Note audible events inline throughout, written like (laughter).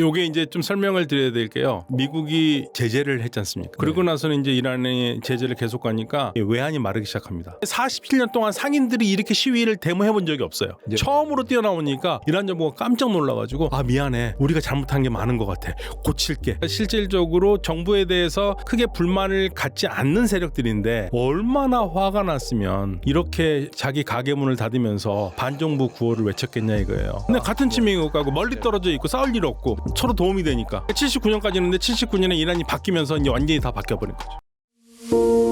요게 이제 좀 설명을 드려야 될 게요. 미국이 제재를 했지 않습니까? 그러고 나서는 이제 이란이 제재를 계속 가니까 외환이 마르기 시작합니다. 47년 동안 상인들이 이렇게 시위를 데모해 본 적이 없어요. 네. 처음으로 뛰어나오니까 이란 정부가 깜짝 놀라가지고 아 미안해 우리가 잘못한 게 많은 것 같아 고칠게. 실질적으로 정부에 대해서 크게 불만을 갖지 않는 세력들인데 얼마나 화가 났으면 이렇게 자기 가게 문을 닫으면서 반정부 구호를 외쳤겠냐 이거예요. 근데 같은 치민국 가고 멀리 떨어져 있고 싸울 일 없고 서로 도움이 되니까 79년까지 했는데 79년에 이란이 바뀌면서 이제 완전히 다 바뀌어버린 거죠.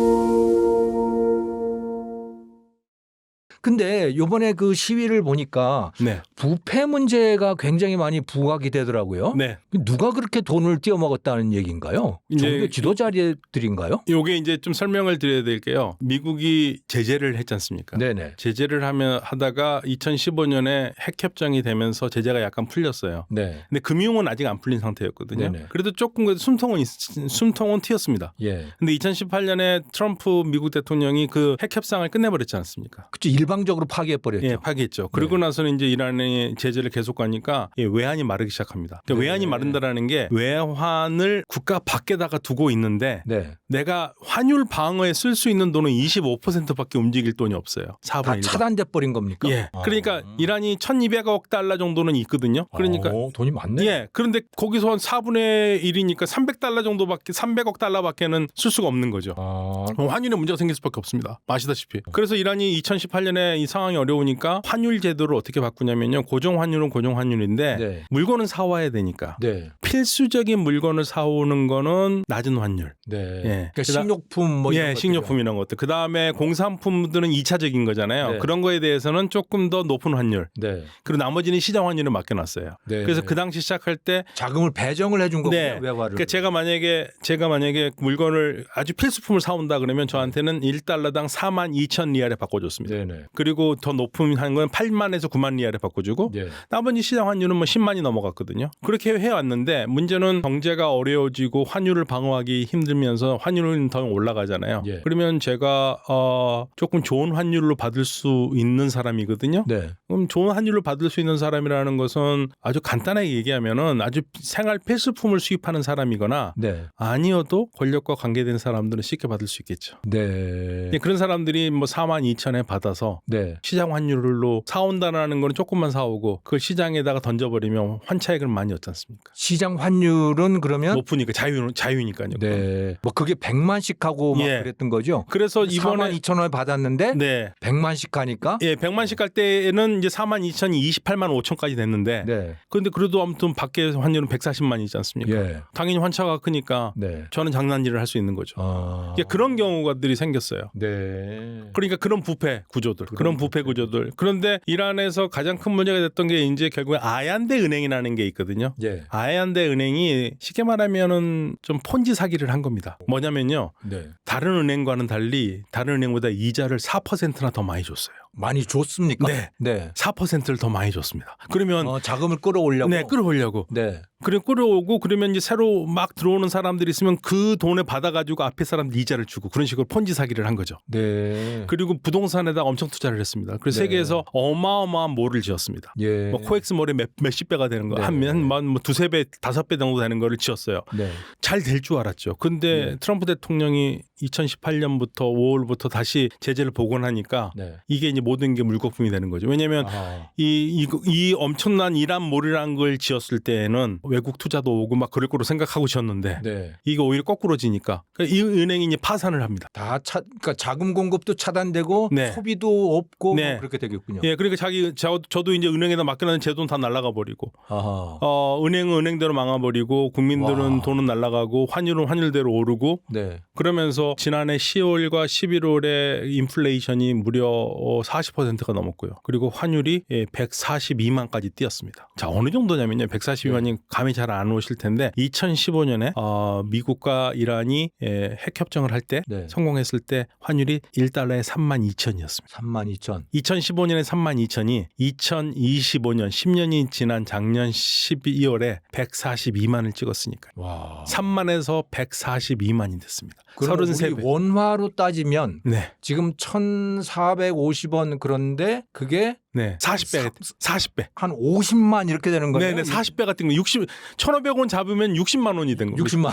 근데 요번에 그 시위를 보니까 네, 부패 문제가 굉장히 많이 부각이 되더라고요. 네. 누가 그렇게 돈을 띄어먹었다는 얘기인가요? 종교 지도자들인가요? 요게 이제 좀 설명을 드려야 될 게요. 미국이 제재를 했지 않습니까? 네네. 제재를 하면 하다가 2015년에 핵 협정이 되면서 제재가 약간 풀렸어요. 네. 근데 금융은 아직 안 풀린 상태였거든요. 네네. 그래도 조금 그래도 숨통은 있- 숨통은 튀었습니다. 예. 근데 2018년에 트럼프 미국 대통령이 그 핵 협상을 끝내버렸지 않습니까? 그쵸 일 방적으로 파기해버렸죠. 예, 파기했죠. 그러고 네. 나서는 이제 이란이 제재를 계속 가니까 예, 외환이 마르기 시작합니다. 그러니까 네. 외환이 마른다라는 게 외환을 국가 밖에다가 두고 있는데 네. 내가 환율 방어에 쓸 수 있는 돈은 25%밖에 움직일 돈이 없어요. 4분의 다 1. 차단돼 버린 겁니까? 예. 아. 그러니까 이란이 1,200억 달러 정도는 있거든요. 그러니까 어, 돈이 많네. 예. 그런데 거기서 한 4분의 1이니까 300달러 정도밖에 300억 달러밖에는 쓸 수가 없는 거죠. 아, 그럼 환율에 문제가 생길 수밖에 없습니다. 아시다시피. 그래서 이란이 2018년에 이 상황이 어려우니까 환율 제도를 어떻게 바꾸냐면요. 고정 환율은 고정 환율인데 네. 물건은 사와야 되니까 네. 필수적인 물건을 사오는 거는 낮은 환율. 네. 예. 그러니까 식료품 뭐 이런 예, 것들이요. 식료품 이런 것들. 그 다음에 공산품들은 2차적인 거잖아요. 네. 그런 거에 대해서는 조금 더 높은 환율. 네. 그리고 나머지는 시장 환율을 맡겨 놨어요. 네. 그래서 그 당시 시작할 때 자금을 배정을 해준 거군요. 네. 외화를. 그러니까 제가 만약에 제가 만약에 물건을 아주 필수품을 사 온다 그러면 저한테는 1달러당 4만 2천 리알에 바꿔 줬습니다. 네네. 그리고 더 높은 한건 8만에서 9만 리알에 바꿔 주고 네. 나머지 시장 환율은 뭐 10만이 넘어갔거든요. 그렇게 해 왔는데 문제는 경제가 어려워지고 환율을 방어하기 힘들면서 환율은 더 올라가잖아요. 예. 그러면 제가 어 조금 좋은 환율로 받을 수 있는 사람이거든요. 네. 그럼 좋은 환율로 받을 수 있는 사람이라는 것은 아주 간단하게 얘기하면은 아주 생활 필수품을 수입하는 사람이거나 네. 아니어도 권력과 관계된 사람들은 쉽게 받을 수 있겠죠. 네. 그런 사람들이 뭐 4만 2천에 받아서 네. 시장 환율로 사온다라는 거는 조금만 사오고 그걸 시장에다가 던져버리면 환차익을 많이 얻지 않습니까? 시장 환율은 그러면 높으니까 자유 자유니까요. 네. 뭐 그게 100만씩 하고 막 예. 그랬던 거죠. 그래서 4만 이번에 2천 원을 받았는데 네. 100만씩 하니까 예, 100만씩 갈 때에는 이제 4만 2천이 28만 5천까지 됐는데 네. 그런데 그래도 아무튼 밖에 환율은 140만이지 않습니까? 예. 당연히 환차가 크니까 네. 저는 장난질을 할 수 있는 거죠. 아. 그런 경우가들이 생겼어요. 네. 그러니까 그런 부패 구조들, 그런 부패 구조들. 그런데 이란에서 가장 큰 문제가 됐던 게 이제 결국에 아얀데 은행이라는 게 있거든요. 예. 아얀데 은행이 쉽게 말하면은 좀 폰지 사기를 한 겁니다. 뭐냐 면요. 네. 다른 은행과는 달리 다른 은행보다 이자를 4%나 더 많이 줬어요. 많이 줬습니까? 네. 네. 4%를 더 많이 줬습니다. 그러면 어, 자금을 끌어올려고. 네, 끌어오려고. 네. 그래 끌어오고 그러면 이제 새로 막 들어오는 사람들이 있으면 그 돈을 받아가지고 앞에 사람들 이자를 주고 그런 식으로 폰지 사기를 한 거죠. 네. 그리고 부동산에다 엄청 투자를 했습니다. 그래서 네. 세계에서 어마어마한 몰을 지었습니다. 예. 뭐 코엑스 몰에 몇, 몇십 배가 되는 거, 네. 한뭐 두세 배, 다섯 배 정도 되는 거를 지었어요. 네. 잘될 줄 알았죠. 근데 네. 트럼프 대통령이 2018년부터 5월부터 다시 제재를 복원하니까 네. 이게 이제 모든 게 물거품이 되는 거죠. 왜냐하면 아. 이, 이, 이 엄청난 이란 몰이라는 걸 지었을 때에는 외국 투자도 오고 막 그럴 거로 생각하고 지었는데 네. 이거 오히려 거꾸로 지니까 그러니까 이 은행이 이제 파산을 합니다. 다 차, 그러니까 자금 공급도 차단되고 네. 소비도 없고 뭐 네. 그렇게 되겠군요. 예, 그러니까 자기 저, 저도 이제 은행에다 맡겨놓은 제 돈 다 날라가 버리고 아하. 어, 은행은 은행대로 망해버리고 국민들은 와. 돈은 날라가고 환율은 환율대로 오르고 네. 그러면서 지난해 10월과 11월에 인플레이션이 무려 어, 40%가 넘었고요. 그리고 환율이 예, 142만까지 뛰었습니다. 자 어느 정도냐면요. 142만이 감이 잘 안 오실 텐데 2015년에 어, 미국과 이란이 예, 핵 협정을 할때 네. 성공했을 때 환율이 1달러에 3만 2천이었습니다. 3만 2천. 2015년에 3만 2천이 2025년 10년이 지난 작년 12월에 142만을 찍었으니까 와. 3만에서 142만이 됐습니다. 그럼 우리 33배. 원화로 따지면 네. 지금 1,450원 하면 그런데 그게 네. 40배 40배. 한 50만 이렇게 되는 거예요. 네 네 40배 같은 거 60, 1,500원 잡으면 60만 원이 된 거예요. 60만.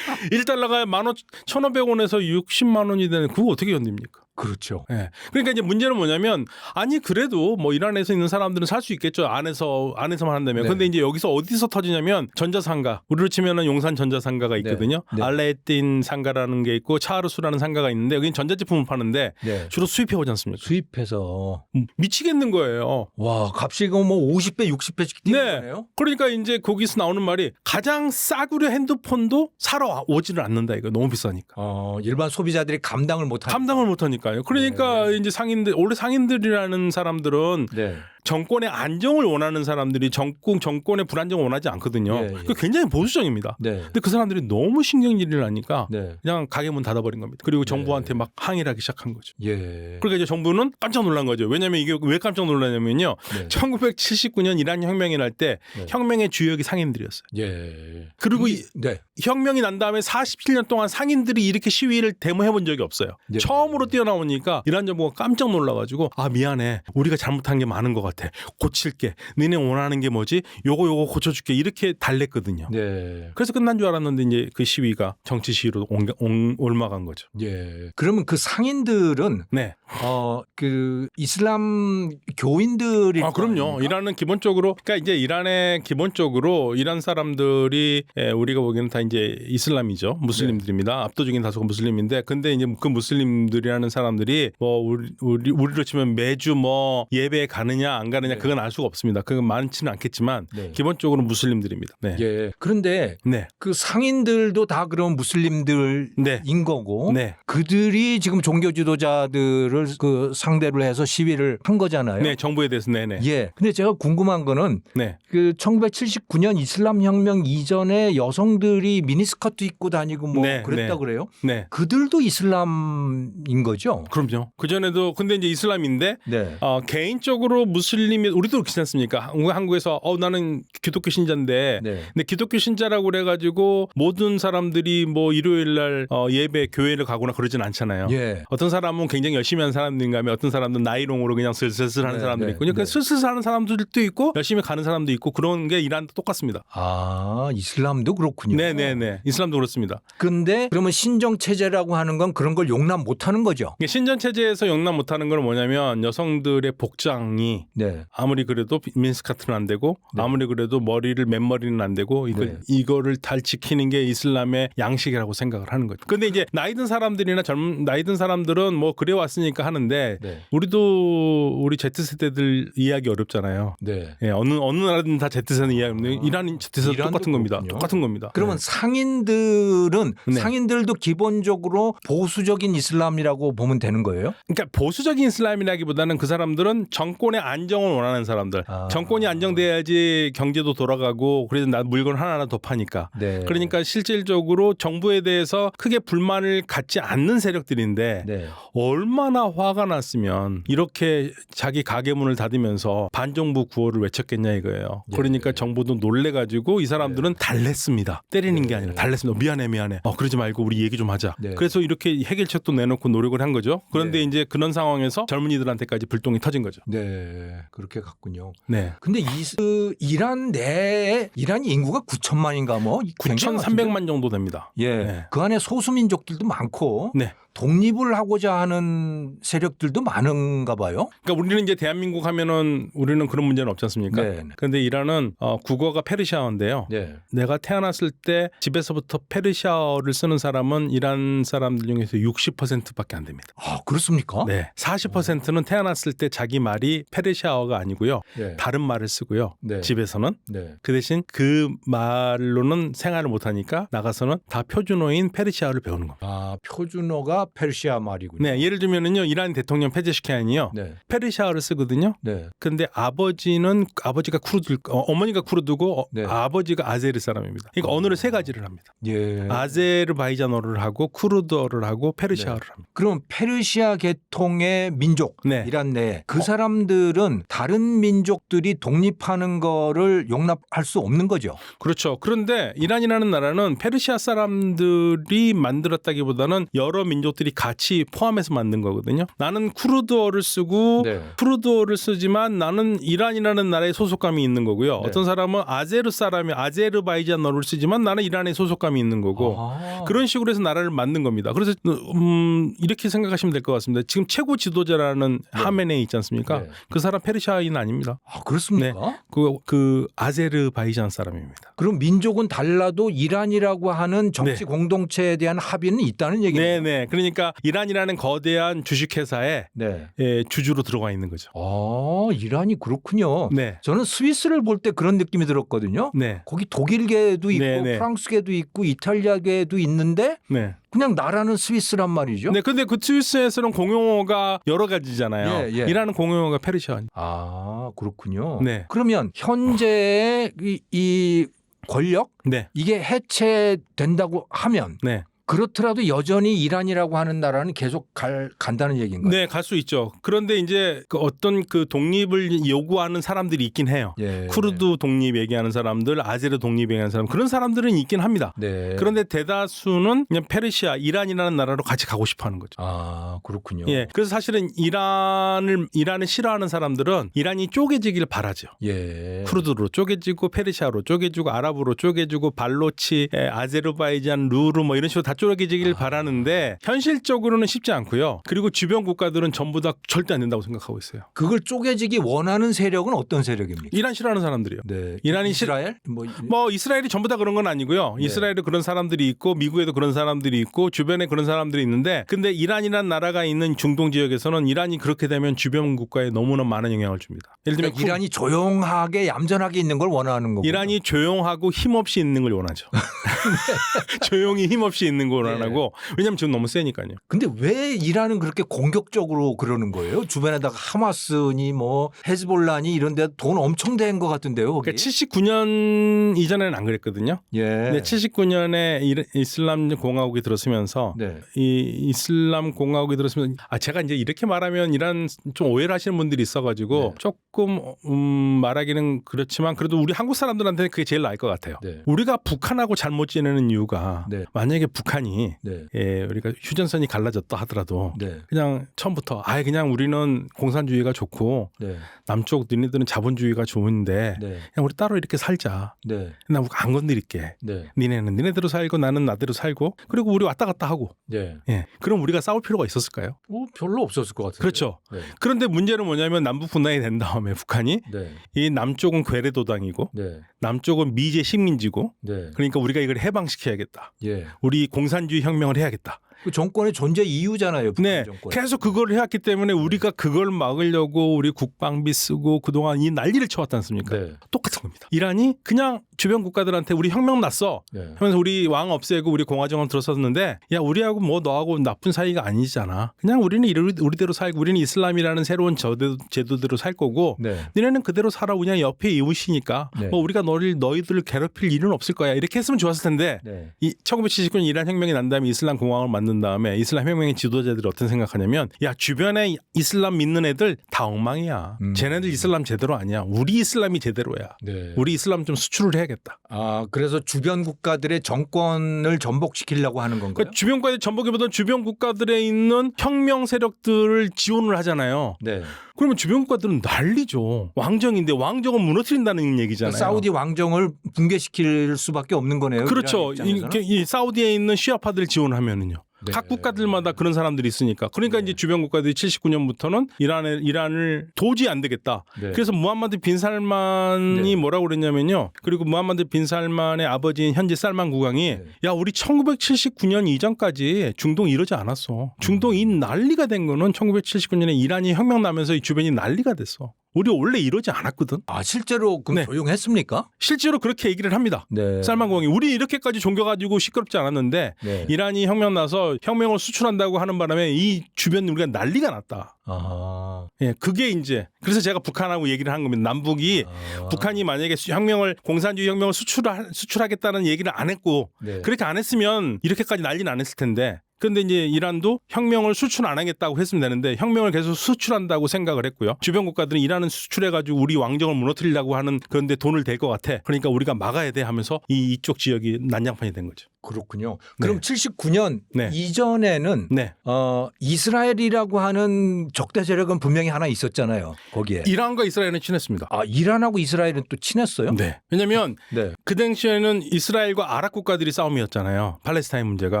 1달러가 만 원, 1,500원에서 60만 원이 되는 그거 어떻게 견딥니까? 그렇죠. 예. 그러니까 이제 문제는 뭐냐면 아니 그래도 뭐 이란에서 있는 사람들은 살 수 있겠죠. 안에서 안에서만 한다면. 네. 근데 이제 여기서 어디서 터지냐면 전자상가. 우리로 치면은 용산 전자상가가 있거든요. 네. 알레틴 상가라는 게 있고 차르수라는 상가가 있는데 여기는 전자제품을 파는데 네. 주로 수입해 오지 않습니까? 수입해서 음, 미치겠는 거예요. 와 값이 뭐 50배, 60배씩 뛰는 네. 거네요. 그러니까 이제 거기서 나오는 말이 가장 싸구려 핸드폰도 사러 오지를 않는다 이거 너무 비싸니까. 어, 일반 소비자들이 감당을 못하는. 감당을 못 하니까 요. 그러니까 네. 이제 상인들 원래 상인들이라는 사람들은 네. 정권의 안정을 원하는 사람들이 정권 정권의 불안정을 원하지 않거든요. 예, 예. 그 굉장히 보수적입니다. 네. 근데 그 사람들이 너무 신경질을 하니까 네. 그냥 가게 문 닫아버린 겁니다. 그리고 정부한테 막 항의를 하기 시작한 거죠. 예. 그러니까 이제 정부는 깜짝 놀란 거죠. 왜냐하면 이게 왜 깜짝 놀라냐면요. 네. 1979년 이란 혁명이 날때 네. 혁명의 주역이 상인들이었어요. 예. 그리고 이- 이- 네. 혁명이 난 다음에 47년 동안 상인들이 이렇게 시위를 데모해 본 적이 없어요. 네. 처음으로 뛰어나 오니까 이란 정부가 깜짝 놀라가지고 아 미안해 우리가 잘못한 게 많은 것 같아 고칠게 니네 원하는 게 뭐지 요거 요거 고쳐줄게 이렇게 달랬거든요. 네. 그래서 끝난 줄 알았는데 이제 그 시위가 정치 시위로 옮겨, 옮, 옮아간 거죠. 예. 그러면 그 상인들은 네. 어 그 이슬람 교인들이 아 그럼요. 이란은 기본적으로 그러니까 이제 이란의 기본적으로 이란 사람들이 예, 우리가 보기에는 다 이제 이슬람이죠. 무슬림들입니다. 압도적인 다수가 무슬림인데 근데 이제 그 무슬림들이라는 사람들이 뭐 우리, 우리 우리로 치면 매주 뭐 예배에 가느냐 안 가느냐 네. 그건 알 수가 없습니다. 그건 많지는 않겠지만 네. 기본적으로 무슬림들입니다. 네. 예. 그런데 네. 그 상인들도 다 그런 무슬림들인 네. 거고 네. 그들이 지금 종교 지도자들을 그 상대로 해서 시위를 한 거잖아요. 네, 정부에 대해서 네네. 예. 근데 제가 궁금한 거는 네. 그 1979년 이슬람 혁명 이전에 여성들이 미니스커트 입고 다니고 뭐 네, 그랬다 네. 그래요? 네. 그들도 이슬람인 거죠? 그럼요. 그 전에도 근데 이제 이슬람인데 네. 어, 개인적으로 무슬림이 우리도 그렇지 않습니까? 한국- 한국에서 어 나는 기독교 신자인데 네. 근데 기독교 신자라고 그래가지고 모든 사람들이 뭐 일요일 날 어, 예배 교회를 가거나 그러진 않잖아요. 예. 어떤 사람은 굉장히 열심히 하는 사람들인가 하면 어떤 사람은 나이롱으로 그냥 슬슬슬 하는 네, 사람들이 네, 있고 그러니까 네. 슬슬 하는 사람들도 있고 열심히 가는 사람도 있고 그런 게 이란도 똑같습니다. 아, 이슬람도 그렇군요. 네네네. 이슬람도 그렇습니다. 근데 그러면 신정 체제라고 하는 건 그런 걸 용납 못 하는 거죠? 이게 신전 체제에서 용납 못하는 건 뭐냐면 여성들의 복장이 네. 아무리 그래도 민스카트는 안 되고 네. 아무리 그래도 머리를 맨머리는 안 되고 이거 네. 이거를 잘 지키는 게 이슬람의 양식이라고 생각을 하는 거죠. 근데 이제 나이 든 사람들이나 젊은 나이 든 사람들은 뭐 그래 왔으니까 하는데 네. 우리도 우리 Z 세대들 이해하기 어렵잖아요. 네. 예, 어느 어느 나라든 다 Z 세대는 이해하는데 이란 Z 세대 이란도 똑같은 겁니다. 똑같은 겁니다. 그러면 네. 상인들은 네. 상인들도 기본적으로 보수적인 이슬람이라고 보면 되는 거예요? 그러니까 보수적인 이슬람이라기보다는 그 사람들은 정권의 안정을 원하는 사람들. 아. 정권이 안정돼야지 경제도 돌아가고 그래도 나 물건 하나하나 더 파니까. 네. 그러니까 실질적으로 정부에 대해서 크게 불만을 갖지 않는 세력들인데 네. 얼마나 화가 났으면 이렇게 자기 가게 문을 닫으면서 반정부 구호를 외쳤겠냐 이거예요. 예. 그러니까 정부도 놀래가지고 이 사람들은 달랬습니다. 때리는 게 예. 아니라 달랬습니다. 미안해 미안해. 어 그러지 말고 우리 얘기 좀 하자. 네. 그래서 이렇게 해결책도 내놓고 노력을 한 거죠. 그런데 네. 이제 그런 상황에서 젊은이들한테까지 불똥이 터진 거죠. 네. 그렇게 갔군요. 네. 근데 이그 이란 내에 이란 인구가 9천만인가 뭐 9,300만 정도 됩니다. 예. 네. 그 안에 소수민족들도 많고 네. 독립을 하고자 하는 세력들도 많은가 봐요. 그러니까 우리는 이제 대한민국 하면은 우리는 그런 문제는 없지 않습니까? 네. 그런데 이란은 어, 국어가 페르시아어인데요. 네. 내가 태어났을 때 집에서부터 페르시아어를 쓰는 사람은 이란 사람들 중에서 60%밖에 안 됩니다. 아, 그렇습니까? 네. 40%는 태어났을 때 자기 말이 페르시아어가 아니고요. 네. 다른 말을 쓰고요. 네. 집에서는 네. 그 대신 그 말로는 생활을 못 하니까 나가서는 다 표준어인 페르시아어를 배우는 겁니다. 아, 표준어가 페르시아 말이군요. 네, 예를 들면은요. 이란 대통령 페제시키안이요. 네. 페르시아어를 쓰거든요. 네. 근데 아버지는 아버지가 쿠르드 어, 머니가 쿠르드고 어, 네. 아버지가 아제르 사람입니다. 그러니까 언어를 세 가지를 합니다. 예. 아제르바이잔어를 하고 쿠르드어를 하고 페르시아어를 합니다. 그럼 페르시아 계통의 민족 네. 이란 내에 그 사람들은 다른 민족들이 독립하는 거를 용납할 수 없는 거죠. 그렇죠. 그런데 이란이라는 나라는 페르시아 사람들이 만들었다기보다는 여러 민족들이 것들이 같이 포함해서 만든 거거든요. 나는 쿠르드어를 쓰고 네. 쿠르드어를 쓰지만 나는 이란이라는 나라에 소속감이 있는 거고요. 네. 어떤 사람은 아제르 사람이 아제르바이잔어를 쓰지만 나는 이란에 소속감이 있는 거고 아. 그런 식으로 해서 나라를 만든 겁니다. 그래서 음, 이렇게 생각하시면 될 것 같습니다. 지금 최고 지도자라는 하메네이 있지 않습니까? 네. 그 사람 페르시아인 아닙니다. 아, 그렇습니까? 그, 그 아제르바이잔 사람입니다. 그럼 민족은 달라도 이란이라고 하는 정치 네. 공동체에 대한 합의는 있다는 얘기네요. 네네. 그러니까 이란이라는 거대한 주식회사에 네. 예, 주주로 들어가 있는 거죠. 아, 이란이 그렇군요. 네. 저는 스위스를 볼 때 그런 느낌이 들었거든요. 네. 거기 독일계도 있고 네, 네. 프랑스계도 있고 이탈리아계도 있는데 네. 그냥 나라는 스위스란 말이죠. 네, 근데 그 스위스에서는 공용어가 여러 가지잖아요. 예, 예. 이란은 공용어가 페르시아. 아 그렇군요. 네. 그러면 현재의 이, 이 권력 네. 이게 해체된다고 하면 네. 그렇더라도 여전히 이란이라고 하는 나라는 계속 갈, 간다는 얘기인가요? 네, 갈 수 있죠. 그런데 이제 그 어떤 그 독립을 요구하는 사람들이 있긴 해요. 예. 쿠르드 독립 얘기하는 사람들, 아제르 독립 얘기하는 사람 그런 사람들은 있긴 합니다. 네. 그런데 대다수는 그냥 페르시아, 이란이라는 나라로 같이 가고 싶어 하는 거죠. 아 그렇군요. 예. 그래서 사실은 이란을 이란을 싫어하는 사람들은 이란이 쪼개지길 바라죠. 예. 쿠르드로 쪼개지고 페르시아로 쪼개지고 아랍으로 쪼개지고 발로치, 에, 아제르바이잔, 루르 뭐 이런 식으로 다 쪼개지길 바라는데 현실적으로는 쉽지 않고요. 그리고 주변 국가들은 전부 다 절대 안 된다고 생각하고 있어요. 그걸 쪼개지기 원하는 세력은 어떤 세력입니까? 이란 싫어하는 사람들이요. 네. 이란이 이스라엘 뭐, 이- 뭐 이스라엘이 전부 다 그런 건 아니고요. 네. 이스라엘에 그런 사람들이 있고 미국에도 그런 사람들이 있고 주변에 그런 사람들이 있는데 근데 이란이라는 나라가 있는 중동 지역에서는 이란이 그렇게 되면 주변 국가에 너무나 많은 영향을 줍니다. 예를 들면 그러니까 이란이 조용하게 얌전하게 있는 걸 원하는 거고. 이란이 조용하고 힘없이 있는 걸 원하죠. (laughs) (laughs) 조용히 힘없이 있는 걸 원하고 왜냐면 지금 너무 세니까요. 근데 왜 이란은 그렇게 공격적으로 그러는 거예요? 주변에다가 하마스니 뭐 헤즈볼라니 이런 데 돈 엄청 댄것 같은데요, 거기. 그러니까 79년 이전에는 안 그랬거든요. 예. 근데 79년에 이슬람 공화국이 들어서면서 네. 이 이슬람 공화국이 들었으면 아 제가 이제 이렇게 말하면 이란 좀 오해를 하시는 분들이 있어가지고 네. 조금 음 말하기는 그렇지만 그래도 우리 한국 사람들한테는 그게 제일 나을 것 같아요. 네. 우리가 북한하고 잘못 지내는 이유가 네. 만약에 북한 이 네. 예 우리가 휴전선이 갈라졌다 하더라도 네. 그냥 처음부터 아예 그냥 우리는 공산주의가 좋고 네. 남쪽 너희들은 자본주의가 좋은데 네. 그냥 우리 따로 이렇게 살자. 네. 나 안 건드릴게. 네. 니네는 니네대로 살고 나는 나대로 살고 그리고 우리 왔다 갔다 하고 네. 예 그럼 우리가 싸울 필요가 있었을까요? 뭐 별로 없었을 것 같은데. 그렇죠. 네. 그런데 문제는 뭐냐면 남북 분단이 된 다음에 북한이 네. 이 남쪽은 괴뢰도당이고 네. 남쪽은 미제 식민지고 네. 그러니까 우리가 이걸 해방시켜야겠다. 예. 우리 공 산주의 혁명을 해야겠다. 그 정권의 존재 이유잖아요. 네, 정권. 계속 그걸 해왔기 때문에 우리가 그걸 막으려고 우리 국방비 쓰고 그동안 이 난리를 쳐왔지 않습니까? 네. 똑같은 겁니다. 이란이 그냥 주변 국가들한테 우리 혁명 났어. 네. 하면서 우리 왕 없애고 우리 공화정권 들어섰는데 야 우리하고 뭐 너하고 나쁜 사이가 아니잖아. 그냥 우리는 이리- 우리대로 살고 우리는 이슬람이라는 새로운 저대- 제도대로 살 거고 네. 니네는 그대로 살아 그냥 옆에 이웃이니까 네. 뭐 우리가 너를 너희들을 괴롭힐 일은 없을 거야 이렇게 했으면 좋았을 텐데 네. 이 1979년 이란 혁명이 난 다음에 이슬람 공화국을 만든 다음에 이슬람 혁명의 지도자들이 어떤 생각하냐면 야 주변에 이슬람 믿는 애들 다 엉망이야. 음. 쟤네들 이슬람 제대로 아니야. 우리 이슬람이 제대로야. 네. 우리 이슬람 좀 수출을 해야겠다. 아, 그래서 주변 국가들의 정권을 전복시키려고 하는 건가요? 그러니까 주변 국가의 전복기보다는 주변 국가들에 있는 혁명 세력들을 지원을 하잖아요. 네. 그러면 주변 국가들은 난리죠. 왕정인데 왕정은 무너뜨린다는 얘기잖아요. 사우디 왕정을 붕괴시킬 수밖에 없는 거네요. 그렇죠. 이. 이 사우디에 있는 시아파들 지원하면은요. 네. 각 국가들마다 그런 사람들이 있으니까. 그러니까 네. 이제 주변 국가들이 79년부터는 이란을 이란을 도저히 안 되겠다. 네. 그래서 무함마드 빈 살만이 네. 뭐라고 그랬냐면요. 그리고 무함마드 빈 살만의 아버지인 현재 살만 국왕이 네. 야 우리 1979년 이전까지 중동 이러지 않았어. 중동 이 난리가 된 거는 1979년에 이란이 혁명 나면서 이 주변이 난리가 됐어. 우리 원래 이러지 않았거든. 아, 실제로 그럼 네. 조용했습니까? 실제로 그렇게 얘기를 합니다. 네. 살만 국왕이 우리 이렇게까지 종교가지고 시끄럽지 않았는데 네. 이란이 혁명 나서 혁명을 수출한다고 하는 바람에 이 주변 우리가 난리가 났다. 아하. 예, 그게 이제 그래서 제가 북한하고 얘기를 한 겁니다. 남북이 아. 북한이 만약에 수- 혁명을 공산주의 혁명을 수출 수출하겠다는 얘기를 안 했고 네. 그렇게 안 했으면 이렇게까지 난리는 안 했을 텐데. 근데 이제 이란도 혁명을 수출 안 하겠다고 했으면 되는데 혁명을 계속 수출한다고 생각을 했고요. 주변 국가들은 이란은 수출해가지고 우리 왕정을 무너뜨리려고 하는 그런데 돈을 댈 것 같아. 그러니까 우리가 막아야 돼 하면서 이 이쪽 지역이 난장판이 된 거죠. 그렇군요. 그럼 네. 79년 네. 이전에는 네. 어, 이스라엘이라고 하는 적대 세력은 분명히 하나 있었잖아요. 거기에. 이란과 이스라엘은 친했습니다. 아, 이란하고 이스라엘은 또 친했어요? 네. 왜냐면 네. 그 당시에는 이스라엘과 아랍 국가들이 싸움이었잖아요. 팔레스타인 문제가.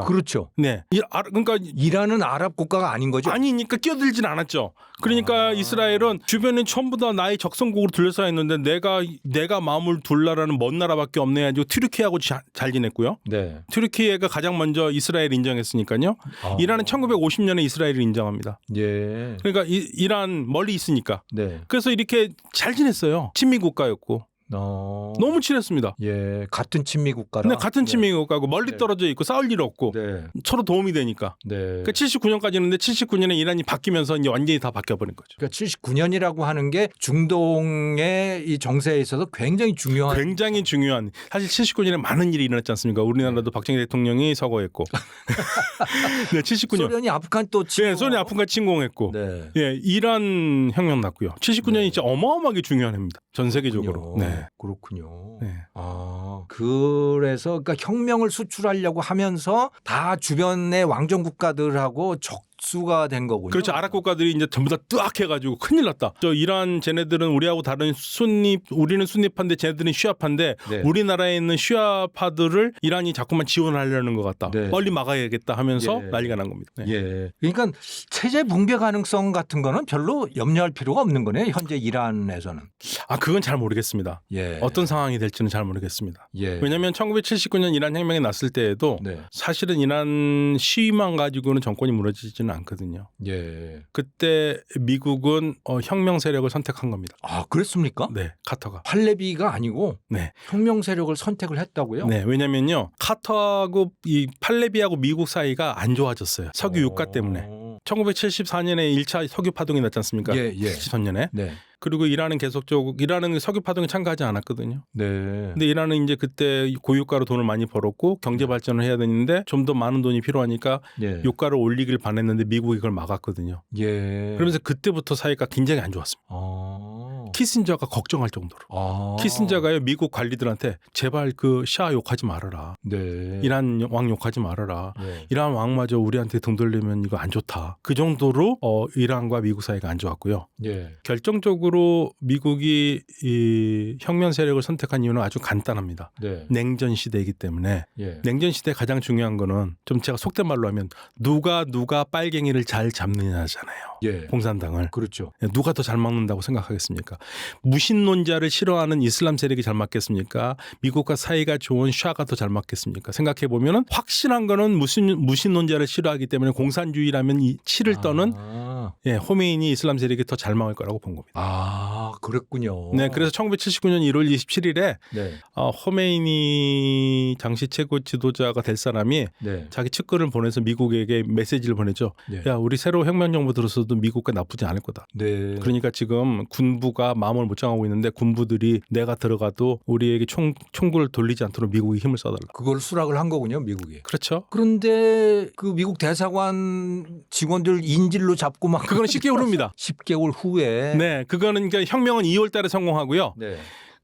그렇죠. 네. 이, 아, 그러니까 이란은 아랍 국가가 아닌 거죠? 아니니까 끼어들진 않았죠. 그러니까 아. 이스라엘은 주변에 전부 다 나의 적성국으로 둘러싸여 있는데 내가 내가 마음을 둘 나라는 먼 나라밖에 없네 가지고 튀르키예하고 자- 잘 지냈고요. 네. 튀르키예가 가장 먼저 이스라엘 인정했으니까요. 아. 이란은 1950년에 이스라엘을 인정합니다. 예. 그러니까 이, 이란 멀리 있으니까. 네. 그래서 이렇게 잘 지냈어요. 친미 국가였고 어. 너무 친했습니다. 예. 같은 친미 국가라. 근데 같은 친미 국가고 멀리 네. 떨어져 있고 싸울 일 없고 네. 서로 도움이 되니까. 네. 그러니까 79년까지는데 79년에 이란이 바뀌면서 이제 완전히 다 바뀌어 버린 거죠. 그러니까 79년이라고 하는 게 중동의 이 정세에 있어서 굉장히 중요한 굉장히 중요한 사실 79년에 많은 일이 일어났지 않습니까? 우리나라도 박정희 대통령이 서거했고, (laughs) 네, 79년. 소련이 아프간 또 치고 네, 소련이 아프간 침공했고, 네. 예, 이란 혁명 났고요. 79년이 네. 진짜 어마어마하게 중요한 해입니다. 전 세계적으로. 그렇군요. 네. 그렇군요. 네. 아, 그래서 그러니까 혁명을 수출하려고 하면서 다 주변의 왕정 국가들하고 적 수가 된 거군요. 그렇죠. 아랍 국가들이 이제 전부 다 뜨악 해가지고 큰일 났다. 저 이란 쟤네들은 우리하고 다른 순립, 우리는 순립파인데 쟤네들은 쉬아파인데 네. 우리나라에 있는 쉬아파들을 이란이 자꾸만 지원하려는 것 같다. 네. 빨리 막아야겠다 하면서 예. 난리가 난 겁니다. 네. 예. 그러니까 체제 붕괴 가능성 같은 거는 별로 염려할 필요가 없는 거네요. 현재 이란에서는. 아 그건 잘 모르겠습니다. 예. 어떤 상황이 될지는 잘 모르겠습니다. 예. 왜냐하면 1979년 이란 혁명이 났을 때에도 네. 사실은 이란 시위만 가지고는 정권이 무너지지는 않거든요. 예. 그때 미국은 어, 혁명 세력을 선택한 겁니다. 아, 그랬습니까? 네, 카터가. 팔레비가 아니고 네, 혁명 세력을 선택을 했다고요? 네. 왜냐면요, 카터하고 이 팔레비하고 미국 사이가 안 좋아졌어요. 석유 유가 때문에. 어. 1974년에 1차 석유 파동이 났지 않습니까? 예, 예. 73년에. 네. 그리고 이란은 계속적으로 이란은 석유 파동에 참가하지 않았거든요. 네. 근데 이란은 이제 그때 고유가로 돈을 많이 벌었고 경제 발전을 해야 되는데 좀 더 많은 돈이 필요하니까 예. 유가를 올리길 바랬는데 미국이 그걸 막았거든요. 예. 그러면서 그때부터 사이가 굉장히 안 좋았습니다. 아. 키신저가 걱정할 정도로. 아. 키신저가요 미국 관리들한테 제발 그 샤 욕하지 말아라. 네. 이란 왕 욕하지 말아라. 네. 이란 왕마저 우리한테 등 돌리면 이거 안 좋다. 그 정도로 어, 이란과 미국 사이가 안 좋았고요. 예. 결정적으로 미국이 이 혁명 세력을 선택한 이유는 아주 간단합니다. 네. 냉전 시대이기 때문에 예. 냉전 시대 가장 중요한 거는 좀 제가 속된 말로 하면 누가 누가 빨갱이를 잘 잡느냐잖아요. 예. 공산당을 그렇죠. 누가 더 잘 막는다고 생각하겠습니까? 무신론자를 싫어하는 이슬람 세력이 잘 맞겠습니까? 미국과 사이가 좋은 샤가 더 잘 맞겠습니까? 생각해 보면은 확실한 거는 무신 무신론자를 싫어하기 때문에 공산주의라면 이 치를 떠는 아, 예, 호메인이 이슬람 세력이 더 잘 막을 거라고 본 겁니다. 아 그랬군요. 네, 그래서 1979년 1월 27일에 네. 어, 호메인이 당시 최고 지도자가 될 사람이 네. 자기 측근을 보내서 미국에게 메시지를 보내죠. 네. 야, 우리 새로 혁명 정부 들어서도 미국과 나쁘지 않을 거다. 네. 그러니까 지금 군부가 마음을 못 정하고 있는데 군부들이 내가 들어가도 우리에게 총 총구를 돌리지 않도록 미국이 힘을 써달라. 그걸 수락을 한 거군요, 미국이. 그렇죠. 그런데 그 미국 대사관 직원들 인질로 잡고 막 그거는 쉽게 (laughs) 흐릅니다. 10개월 후에 네, 그거는 그러니까 혁 명은 2월 달에 성공하고요. 네.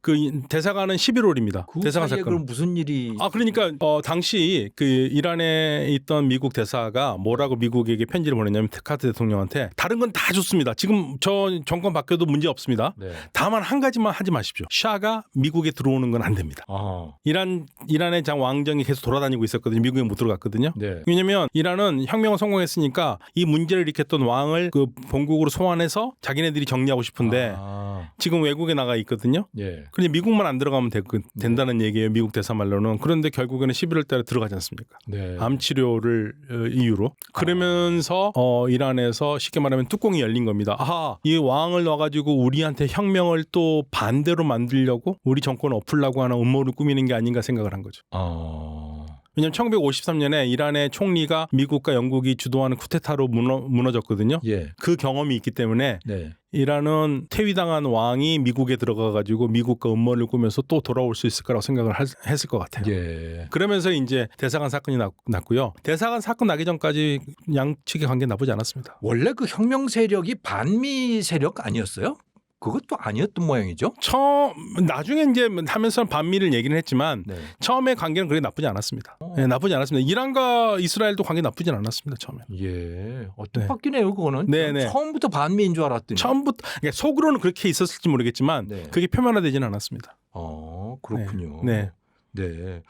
그 이- 대사관은 11월입니다. 그 대사관 사이에 사건. 그럼 무슨 일이 아 그러니까 어 당시 그 이란에 있던 미국 대사가 뭐라고 미국에게 편지를 보냈냐면 테카트 대통령한테 다른 건 다 좋습니다. 지금 저 정권 바뀌어도 문제 없습니다. 네. 다만 한 가지만 하지 마십시오. 샤가 미국에 들어오는 건 안 됩니다. 아. 이란 이란의 장 왕정이 계속 돌아다니고 있었거든요. 미국에 못 들어갔거든요. 네. 왜냐면 이란은 혁명을 성공했으니까 이 문제를 일으켰던 왕을 그 본국으로 소환해서 자기네들이 정리하고 싶은데 아. 지금 외국에 나가 있거든요. 예. 근데 미국만 안 들어가면 되, 된다는 얘기예요. 미국 대사 말로는. 그런데 결국에는 11월 달에 들어가지 않습니까? 네. 암 치료를 어, 이유로. 그러면서 어, 이란에서 쉽게 말하면 뚜껑이 열린 겁니다. 아하, 이 왕을 넣어가지고 우리한테 혁명을 또 반대로 만들려고 우리 정권을 엎으려고 하는 음모를 꾸미는 게 아닌가 생각을 한 거죠. 아. 왜냐하면 1953년에 이란의 총리가 미국과 영국이 주도하는 쿠데타로 무너, 무너졌거든요. 예. 그 경험이 있기 때문에 네. 이란은 퇴위당한 왕이 미국에 들어가 가지고 미국과 음모를 꾸면서 또 돌아올 수 있을 거라고 생각을 할- 했을 것 같아요. 예. 그러면서 이제 대사관 사건이 났, 났고요. 대사관 사건 나기 전까지 양측의 관계 나쁘지 않았습니다. 원래 그 혁명 세력이 반미 세력 아니었어요? 그것도 아니었던 모양이죠. 처음 나중에 이제 하면서 반미를 얘기는 했지만 네. 처음에 관계는 그렇게 나쁘지 않았습니다. 어. 네, 나쁘지 않았습니다. 이란과 이스라엘도 관계 나쁘진 않았습니다. 처음에. 예. 어, 네. 뜻밖이네요, 그거는. 네, 네. 처음부터 반미인 줄 알았더니. 처음부터 그러니까 속으로는 그렇게 있었을지 모르겠지만 네. 그게 표면화되지는 않았습니다. 어, 그렇군요. 네. 네.